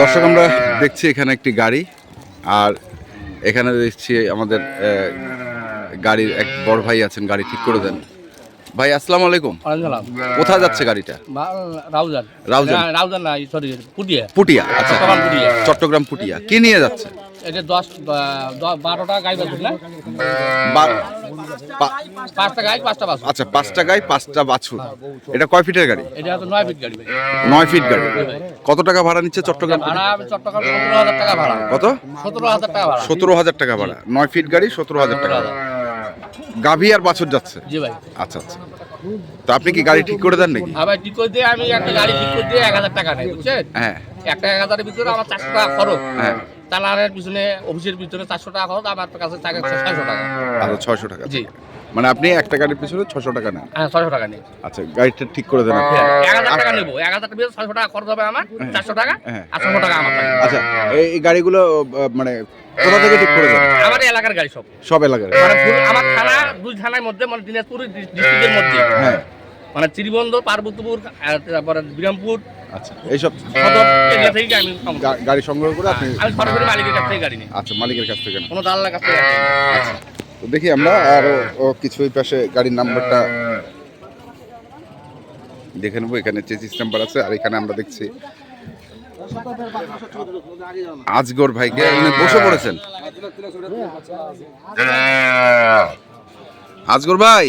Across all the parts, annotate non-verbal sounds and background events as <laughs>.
দর্শক আমরা দেখছি এখানে একটি গাড়ি আর এখানে দেখছি আমাদের আহ, গাড়ির এক বড় ভাই আছেন গাড়ি ঠিক করে দেন। ভাই আসসালামু আলাইকুম। কোথায় যাচ্ছে গাড়িটা? রাউজান। রাউজান। রাউজান না সরি পুটিয়া। পুটিয়া আচ্ছা। চট্টগ্রাম পুটিয়া। কি নিয়ে যাচ্ছে? এটা দশ বারোটা গাই বাছুর না? পাঁচটা গাই পাঁচটা বাছুর আচ্ছা পাঁচটা গাই পাঁচটা বাছুর। এটা কয় ফিটের গাড়ি? এটা হচ্ছে নয় ফিট গাড়ি নয় ফিট গাড়ি। কত টাকা ভাড়া নিচ্ছে চট্টগ্রাম ভাড়া চট্টগ্রাম সতেরো হাজার টাকা ভাড়া। কত? সতেরো হাজার টাকা ভাড়া। সতেরো হাজার টাকা ভাড়া। নয় ফিট গাড়ি সতেরো হাজার টাকা গাভী আর বাছুর যাচ্ছে? জি ভাই। আচ্ছা আচ্ছা। তো আপনি কি গাড়ি ঠিক করে দেন নাকি? আবার ঠিক করে দিয়ে আমি একটা গাড়ি ঠিক করে দিয়ে এক হাজার টাকা নেই বুঝছেন? হ্যাঁ। একটা এক হাজারের ভিতরে আমার চারশো টাকা খরচ। হ্যাঁ। তালারের পিছনে অফিসের ভিতরে চারশো টাকা খরচ আমার কাছে থাকে ছয়শো টাকা। আরও ছয়শো টাকা। জি। মানে আপনি একটা গাড়ির পিছনে ছশো টাকা নেন? হ্যাঁ ছয়শো টাকা নেই। আচ্ছা গাড়িটা ঠিক করে দেন এক হাজার টাকা নেব এক হাজার টাকা ছয়শো টাকা খরচ হবে আমার চারশো টাকা হ্যাঁ। আর ছশো টাকা আমার আচ্ছা এই এই গাড়িগুলো মানে কোথা থেকে ঠিক করে দেন? আমার এলাকার গাড়ি সব। সব এলাকার। মানে আমার থানা দুই থানার মধ্যে মানে দিনাজপুর ডিস্ট্রিক্টের মধ্যে। হ্যাঁ। মানে ত্রিবন্ধ পার্বতীপুর আর তারপরে বিরামপুর। আচ্ছা এইসব গাড়ি সংগ্রহ করে আপনি আমি সরাসরি মালিকের কাছ থেকে গাড়ি নিই। আচ্ছা মালিকের কাছ থেকে কোনো দালালের কাছ থেকে। তো দেখি আমরা আরও ও কিছু ওই পাশে গাড়ির নাম্বারটা দেখে নেব এখানে চেচিস নাম্বার আছে আর এখানে আমরা দেখছি আজগর ভাইকে। বসে পড়েছেন? আজগর ভাই।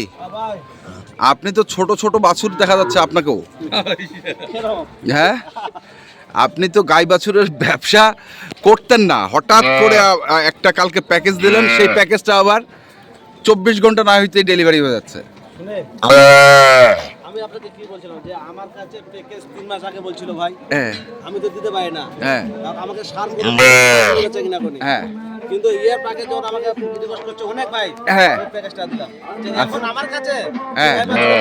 আপনি তো ছোট ছোট বাছুর দেখা যাচ্ছে আপনাকেও। হ্যাঁ? আপনি তো গাই বাছুরের ব্যবসা করতেন না। হঠাৎ করে আ- আ- একটা কালকে প্যাকেজ দিলেন সেই প্যাকেজটা আবার চব্বিশ ঘণ্টা না হইতেই ডেলিভারি হয়ে যাচ্ছে। আমি আপনাকে কি বলছিলাম যে আমার কাছে প্যাকেজ তিন মাস আগে বলছিল ভাই হ্যাঁ। আমি তো দিতে পারি না। হ্যাঁ। আমাকে সার কোনি? হ্যাঁ। কিন্তু ইয়ের প্যাকেজ যখন আমাকে রিকোয়েস্ট করছে অনেক ভাই হ্যাঁ। প্যাকেজটা দিলাম। এখন আমার কাছে হ্যাঁ।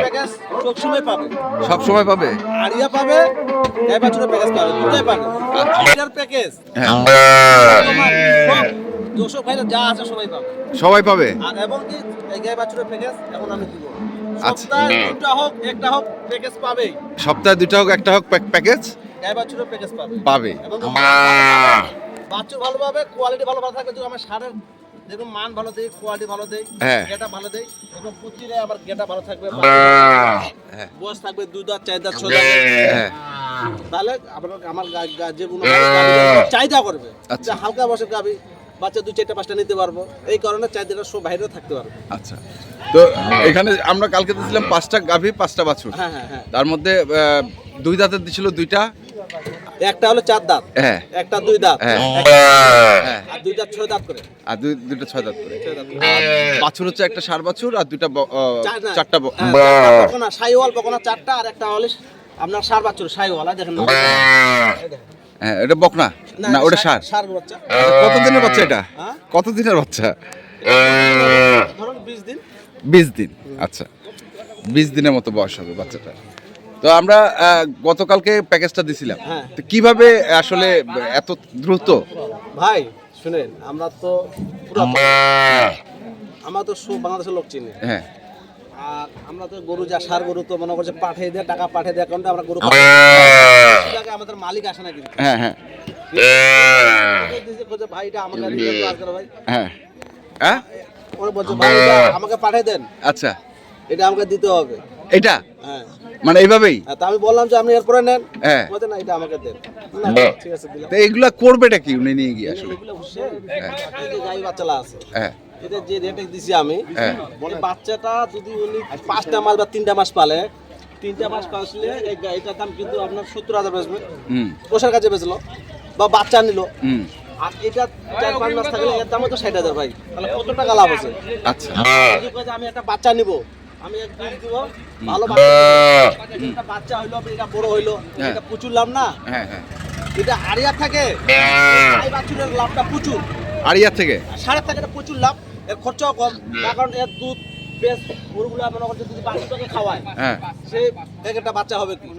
প্যাকেজ সব সময় পাবে। সব সময় পাবে? আরিয়া পাবে গাই বাছুরের প্যাকেজ পাবে দুটাই পাবে। এটার প্যাকেজ হ্যাঁ। দর্শক ভাইরা যা আছে সবাই পাবে। সবাই পাবে? আর এবং কি এই গাই বাছুরের প্যাকেজ এখন আমি দিব। আচ্ছা। সপ্তাহে দুটা হোক একটা হোক প্যাকেজ পাবেই। সপ্তাহে দুটা হোক একটা হোক প্যাকেজ বাছুরের প্যাকেজ পাবে। পাবে। এবং বাচ্চা ভালো পাবে কোয়ালিটি ভালো ভালো থাকবে যদি আমার সারের দেখুন মান ভালো দেই কোয়ালিটি ভালো দেই হ্যাঁ। গেটা ভালো দেই এবং প্রতিরে আমার গেটা ভালো থাকবে হ্যাঁ। বয়স থাকবে দুই দাঁত চার দাঁত ছয় হ্যাঁ। তাহলে আপনার আমার যে চাহিদা করবে আচ্ছা। হালকা বসে গাবি বাচ্চা দুই চারটা পাঁচটা নিতে পারব। এই কারণে চাহিদাটা সব বাইরেও থাকতে পারবে। আচ্ছা। তো এখানে আমরা কালকে দিয়েছিলাম পাঁচটা গাভী পাঁচটা বাছুর। হ্যাঁ হ্যাঁ হ্যাঁ। তার মধ্যে দুই দাঁতের দিছিল দুইটা একটা হলো চার দাঁত হ্যাঁ। একটা দুই দাঁত। হ্যাঁ। আর দুই দাঁত ছয় দাঁত করে। আর দুই দুইটা ছয় দাঁত করে। বাছুর হচ্ছে একটা সার বাছুর আর দুইটা চারটা হ্যাঁ, চারটা বকনা, সাইওয়াল বকনা চারটা আর একটা হলে আপনার সার বাচ্চুর সাইওয়ালা দেখেন। দেখেন। হ্যাঁ এটা বকনা? না ওটা সার সার বাচ্চা। কত দিনের বাচ্চা এটা? হ্যাঁ? কত দিনের বাচ্চা ধরুন বিশ দিন। বিশ দিন আচ্ছা। বিশ দিনের মতো বয়স হবে বাচ্চাটা। তো আমরা গতকালকে প্যাকেজটা দিছিলাম। হ্যাঁ। তো কীভাবে আসলে এত দ্রুত? ভাই শুনেন আমরা তো আমরা তো সব বাংলাদেশের লোক চিনি। হ্যাঁ। আর আমরা তো গরু যা সার গরু তো মনে করছে পাঠিয়ে দেয় টাকা পাঠিয়ে দেয় অ্যাকাউন্টে আমরা গরু। আমাদের মালিক আসে না কিন্তু। হ্যাঁ হ্যাঁ। ভাই এটা আমাকে দেন, ভাই। হ্যাঁ। হ্যাঁ ওরা বলছে ভাই আমাকে পাঠিয়ে দেন। আচ্ছা। এটা আমাকে দিতে হবে। এটা? হ্যাঁ। মানে এইভাবেই? হ্যাঁ, আমি বললাম যে আপনি এরপরে নেন। হ্যাঁ। না এটা আমাকে দেন। ঠিক আছে তো এগুলা করবেটা কি উনি নিয়ে গিয়ে আসলে? গাই বাচ্চালা আছে। হ্যাঁ। এটা যে রেটে দিছি আমি হ্যাঁ। বলে বাচ্চাটা যদি উনি পাঁচটা মাস বা তিনটা মাস পালে তিনটা মাস পাসলে এই গাড়িটার দাম কিন্তু আপনার সত্তর হাজার বেচবে। হুম। পোষার কাছে বেচলো বা বাচ্চা নিল। হুম। আর এটা চার পাঁচ মাস থাকলে এর দাম তো ষাট হাজার ভাই। তাহলে কত টাকা লাভ আছে? আচ্ছা। আমি একটা বাচ্চা নিব আমি এক পিস দিব। ভালো বাচ্চা। একটা বাচ্চা হইল এটা বড় হইল। হ্যাঁ। এটা প্রচুর লাভ না? হ্যাঁ হ্যাঁ। এটা আরিয়া থাকে? এই বাছুরের লাভটা প্রচুর আর থেকে? সাড়ে থেকে এটা প্রচুর লাভ। এর খরচাও কম। তার কারণ এর দুধ বেশ গরুগুলো মনে করছে যদি বাচ্চাকে খাওয়ায় হ্যাঁ। সে এক একটা বাচ্চা হবে কি?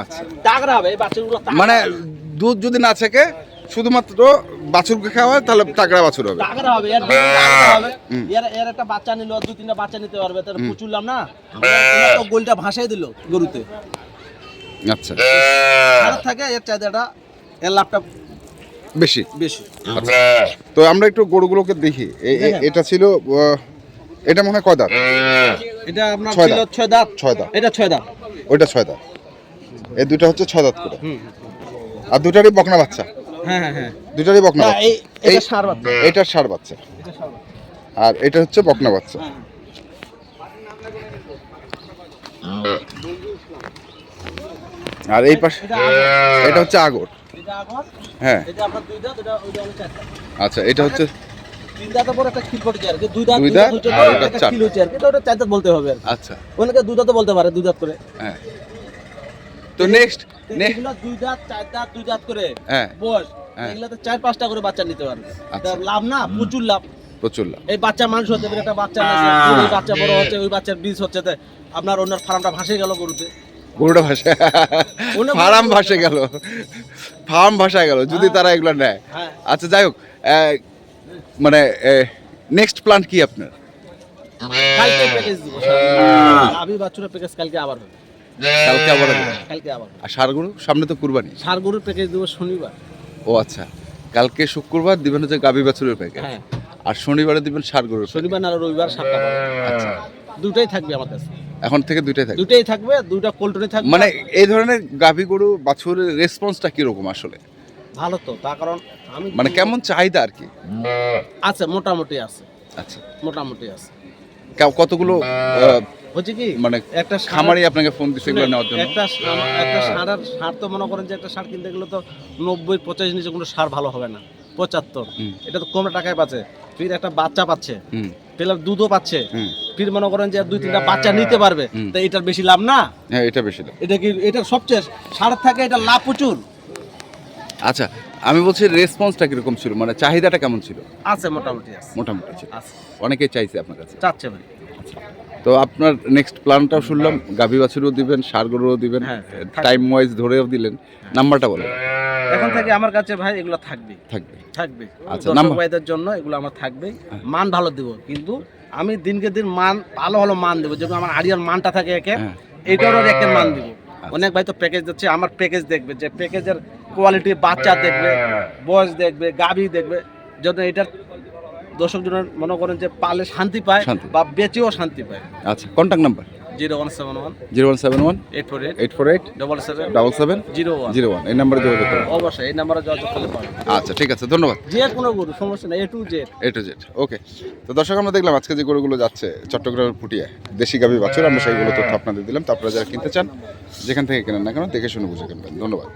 আচ্ছা। তাগড়া হবে এই বাচ্চাগুলো মানে দুধ যদি না থাকে শুধুমাত্র বাছুরকে খাওয়া হয় তাহলে তাগড়া বাছুর হবে। টাকাটা হবে এর হবে। এর এর একটা বাচ্চা নিল দু তিনটা বাচ্চা নিতে পারবে তাহলে পুচুলাম না? তো গোলটা ভাসাই দিল গরুতে। আচ্ছা। আর থাকে এর চাহিদাটা এর লাভটা বেশি। বেশি। আচ্ছা। তো আমরা একটু গরুগুলোকে দেখি। এটা ছিল এটা মনে হয় কয় দাঁত? এটা আপনার ছয় ছিল ছয় দাঁত। ছয় দাঁত। এটা ছয় দাঁত। ওইটা ছয় দাঁত। এই দুটো হচ্ছে ছয় দাঁত করে। আর দুটারই বকনা বাচ্চা। হ্যাঁ হ্যাঁ হ্যাঁ। দুটারই বকনা এটা সার বাচ্চা। এটা। আর এটা হচ্ছে বকনা বাচ্চা। হ্যাঁ আর এই পাশে এটা হচ্ছে আগর। হ্যাঁ। আচ্ছা এটা হচ্ছে তো, তো। আচ্ছা। অনেকে দুই দাঁতও বলতে পারে দুই দাঁত করে। হ্যাঁ। তো নেক্সট এগুলো দুই দাঁত চার দাঁত দুই দাঁত করে হ্যাঁ বস হ্যাঁ। এগুলাতে চার পাঁচটা করে বাচ্চা নিতে পারবে। আচ্ছা। লাভ না? প্রচুর লাভ। প্রচুর লাভ। এই বাচ্চা মানুষ হতে পারে একটা বাচ্চা ওই বাচ্চা বড় হচ্ছে ওই বাচ্চার বীজ হচ্ছে তে আপনার ওনার ফার্মটা ভাসে গেল গরুতে। গরুটা ভাষা অন্য <laughs> ফার্ম ভাসে গেল। ফার্ম ভাষা গেল যদি তারা এগুলো নেয়। হ্যাঁ। আচ্ছা যাই হোক আহ, মানে নেক্সট প্ল্যান কি আপনার? কালকে প্যাকেজ দিব আবি বাচ্চুর প্যাকেজ কালকে আবার হবে। কালকে আবার কালকে আবার আর সারগুলো সামনে তো কুরবানি। ষাড় গরুর প্যাকেজ দেবো শনিবার। ও আচ্ছা কালকে শুক্রবার দিবেন হচ্ছে গাভী বাছুরের প্যাকেট হ্যাঁ। আর শনিবারে দিবেন সার গরুর শনিবার না রবিবার সাতটা আচ্ছা। দুটাই থাকবে আমার কাছে। এখন থেকে দুইটাই থাকে দুটাই থাকবে দুইটা কোল্টনে থাকবে। মানে এই ধরনের গাভী গরু বাছুরের রেসপন্সটা কীরকম আসলে? ভালো তো তার কারণ আমি মানে কেমন চাহিদা আর কি? আছে মোটামুটি আছে। আচ্ছা। মোটামুটি আছে। কতগুলো হচ্ছে কি মানে একটা খামারি আপনাকে ফোন দিচ্ছে এগুলো নেওয়ার জন্য? একটা একটা সার সার তো মনে করেন যে একটা সার কিনতে গেলে তো নব্বই পঁচাশ নিচে কোনো সার ভালো হবে না পঁচাত্তর। এটা তো কম টাকায় পাচ্ছে। ফির একটা বাচ্চা পাচ্ছে। হুম। পেলার দুধও পাচ্ছে। ফির মনে করেন যে দুই তিনটা বাচ্চা নিতে পারবে। তো এটার বেশি লাভ না? হ্যাঁ এটা বেশি লাভ। এটা কি এটা সবচেয়ে সার থাকে এটা লাভ প্রচুর। আচ্ছা আমি বলছি রেসপন্সটা কীরকম ছিল? মানে চাহিদাটা কেমন ছিল? আছে মোটামুটি আছে। মোটামুটি আছে। অনেকেই চাইছে আপনার কাছে। চাচ্ছে ভাই। তো আপনার নেক্সট প্ল্যানটাও শুনলাম গাভী বাছুরও দিবেন সার গরুও দিবেন হ্যাঁ, টাইম ওয়াইজ ধরেও দিলেন। নাম্বারটা বলেন। এখন থেকে আমার কাছে ভাই এগুলো থাকবে। থাকবে। থাকবে। আচ্ছা, নাম্বার- ভাইদের জন্য এগুলো আমার থাকবে। মান ভালো দেব কিন্তু আমি দিনকে দিন মান ভালো ভালো মান দেবো। যেগুলো আমার আরিয়ার মানটা থাকে একে হ্যাঁ। এইটারও একের মান দিব। অনেক ভাই তো প্যাকেজ দিচ্ছে আমার প্যাকেজ দেখবে যে প্যাকেজের কোয়ালিটি বাচ্চা দেখবে বয়স দেখবে গাভী দেখবে যদি এটার দর্শক জনের মনে করেন যে পালে শান্তি পায়। বা বেচেও শান্তি পায়। আচ্ছা contact number zero one seven one. Zero one seven one. Eight four eight. Eight four eight. Double seven. Double seven. Zero one. Zero one. এই নাম্বারে যোগাযোগ করুন। অবশ্যই এই নাম্বারে যোগাযোগ করলে পাবে আচ্ছা ঠিক আছে ধন্যবাদ। যে কোনো গরু সমস্যা নেই A to Z A to Z okay তো দর্শক আমরা দেখলাম আজকে যে গরুগুলো যাচ্ছে চট্টগ্রামের পুটিয়া দেশি গাভী বাছুর আমরা সেইগুলো তথ্য আপনাদের দিলাম। তো আপনারা যারা কিনতে চান যেখান থেকে কেনেন না কেন দেখে শুনে বুঝে কিনবেন। ধন্যবাদ।